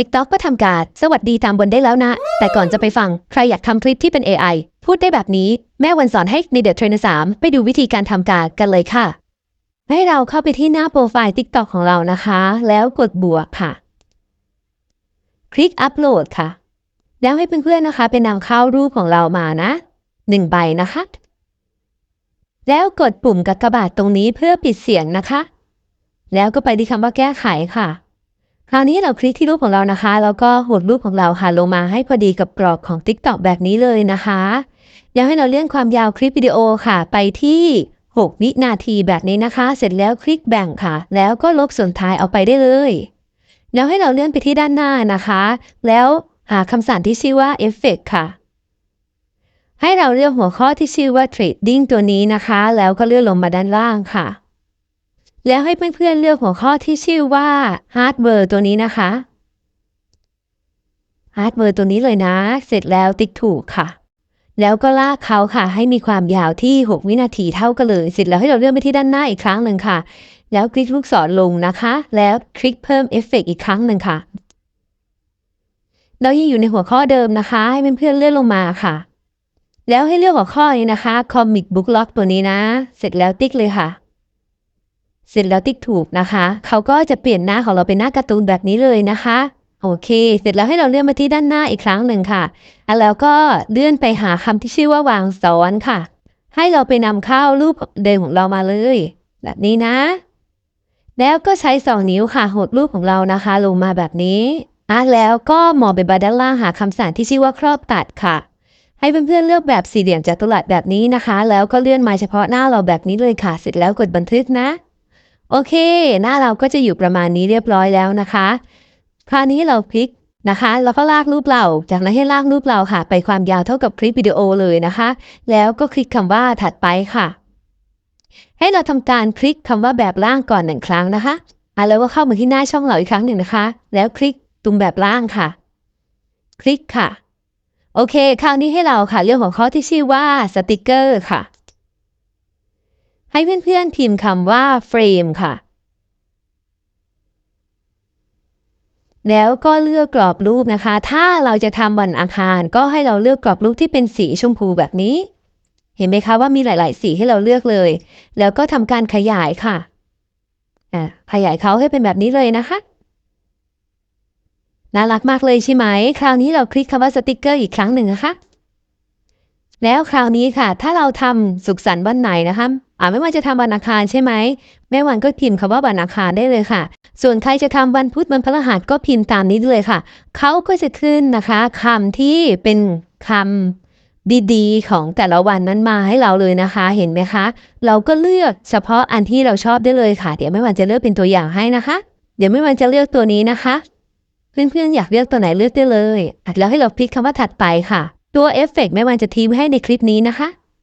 TikTok ก็ทำการสวัสดีตามบนได้แล้วนะ แต่ก่อนจะไปฟัง ใครอยากทำคลิปที่เป็น AI พูดได้แบบนี้ แม่วันสอนให้ใน The Trainer 3ไปดูวิธีการทำการกันเลยค่ะ ให้เราเข้าไปที่หน้าโปรไฟล์ TikTok ของเรานะคะ แล้วกดบวกค่ะ คลิกอัปโหลดค่ะ แล้วให้เพื่อนๆนะคะ เป็นนำเข้ารูปของเรามานะหนึ่งใบนะคะ แล้วกดปุ่มกากบาทตรงนี้เพื่อปิดเสียงนะคะ แล้วก็ไปที่คำว่าแก้ไขค่ะ คราวนี้เราคลิกที่รูปของเรานะคะ แล้วก็หดรูปของเราค่ะลงมาให้พอดีกับกรอบของ TikTok แบบนี้เลยนะคะแล้วให้เราเลื่อนความยาวคลิปวิดีโอค่ะ ไปที่ 6 วินาทีแบบนี้นะคะ เสร็จแล้วคลิกแบ่งค่ะ แล้วก็ลบส่วนท้ายเอาไปได้เลยแล้วให้เราเลื่อนไปที่ด้านหน้านะคะ แล้วหาคำสั่งที่ชื่อว่า Effect ค่ะ ให้เราเลือกหัวข้อที่ชื่อว่า Trading ตัวนี้นะคะ แล้วก็เลื่อนลงมาด้านล่างค่ะ แล้วให้เพื่อนๆเลือกหัวข้อที่ชื่อว่า Hardware ตัวนี้นะคะ Hardware ตัวนี้เลยนะ เสร็จแล้วติ๊กถูกค่ะ แล้วก็ลากเขาค่ะ ให้มีความยาวที่ 6 วินาทีเท่ากันเลย เสร็จแล้วให้เราเลื่อนไปที่ด้านหน้าอีกครั้งหนึ่งค่ะ แล้วคลิกลูกศรลงนะคะ แล้วคลิกเพิ่มเอฟเฟกอีกครั้งหนึ่งค่ะ เรายังอยู่ในหัวข้อเดิมนะคะ ให้เพื่อนๆเลื่อนลงมาค่ะ แล้วให้เลือกหัวข้อนี้นะคะ Comic Book Lock ตัวนี้นะ เสร็จแล้วติ๊กเลยค่ะ เสร็จแล้วติ๊กถูกนะคะ เขาก็จะเปลี่ยนหน้าของเราเป็นหน้าการ์ตูนแบบนี้เลยนะคะ โอเค เสร็จแล้วให้เราเลื่อนมาที่ด้านหน้าอีกครั้งหนึ่งค่ะ แล้วก็เลื่อนไปหาคำที่ชื่อว่าวางซ้อนค่ะ ให้เราไปนำเข้ารูปเดิมของเรามาเลย แบบนี้นะ แล้วก็ใช้สองนิ้วค่ะ หดรูปของเรานะคะ ลงมาแบบนี้อะแล้วก็มองไปบาด้านล่างหาคำสั่งที่ชื่อว่าครอบตัดค่ะ ให้เพื่อนๆเลือกแบบสี่เหลี่ยมจัตุรัสแบบนี้นะคะ แล้วก็เลื่อนมาเฉพาะหน้าเราแบบนี้เลยค่ะ เสร็จแล้วกดบันทึกนะ โอเค หน้าเราก็จะอยู่ประมาณนี้เรียบร้อยแล้วนะคะ คราวนี้เราคลิกนะคะ แล้วก็ลากรูปเรา จากนั้นให้ลากรูปเราค่ะ ไปความยาวเท่ากับคลิปวิดีโอเลยนะคะ แล้วก็คลิกคำว่าถัดไปค่ะ ให้เราทำการคลิกคำว่าแบบล่างก่อนหนึ่งครั้งนะคะอะแล้วก็เข้ามาที่หน้าช่องเราอีกครั้งหนึ่งนะคะ แล้วคลิกตรงแบบล่างค่ะ คลิกค่ะ โอเค คราวนี้ให้เราค่ะเรื่องของข้อที่ชื่อว่าสติกเกอร์ค่ะ ให้เพื่อนๆพิมพ์คำว่าเฟรมค่ะ แล้วก็เลือกกรอบรูปนะคะ ถ้าเราจะทำวันอังคาร ก็ให้เราเลือกกรอบรูปที่เป็นสีชมพูแบบนี้ เห็นไหมคะว่ามีหลาย ๆ สีให้เราเลือกเลย แล้วก็ทำการขยายค่ะะขยายเขาให้เป็นแบบนี้เลยนะคะน่ารักมากเลยใช่ไหม คราวนี้เราคลิกคำว่าสติกเกอร์อีกครั้งหนึ่งนะคะ แล้วคราวนี้ค่ะ ถ้าเราทำสุขสันต์วันไหนนะคะอ่าไม่ว่าจะทำวันอังคารใช่ไหมแม่วันก็พิมพ์คำว่าวันอังคารได้เลยค่ะ ส่วนใครจะทำวันพุธวันพฤหัสก็พิมพ์ตามนี้เลยค่ะเขาก็จะขึ้นนะคะคำที่เป็นคำดีๆ ของแต่ละวันนั้นมาให้เราเลยนะคะ เห็นไหมคะ เราก็เลือกเฉพาะอันที่เราชอบได้เลยค่ะ เดี๋ยวแม่วันจะเลือกเป็นตัวอย่างให้นะคะ เดี๋ยวแม่วันจะเลือกตัวนี้นะคะ เพื่อนๆอยากเลือกตัวไหนเลือกได้เลยแล้วให้เราพลิกคำว่าถัดไปค่ะ ตัวเอฟเฟกต์แม่วันจะทิ้งให้ในคลิปนี้นะคะ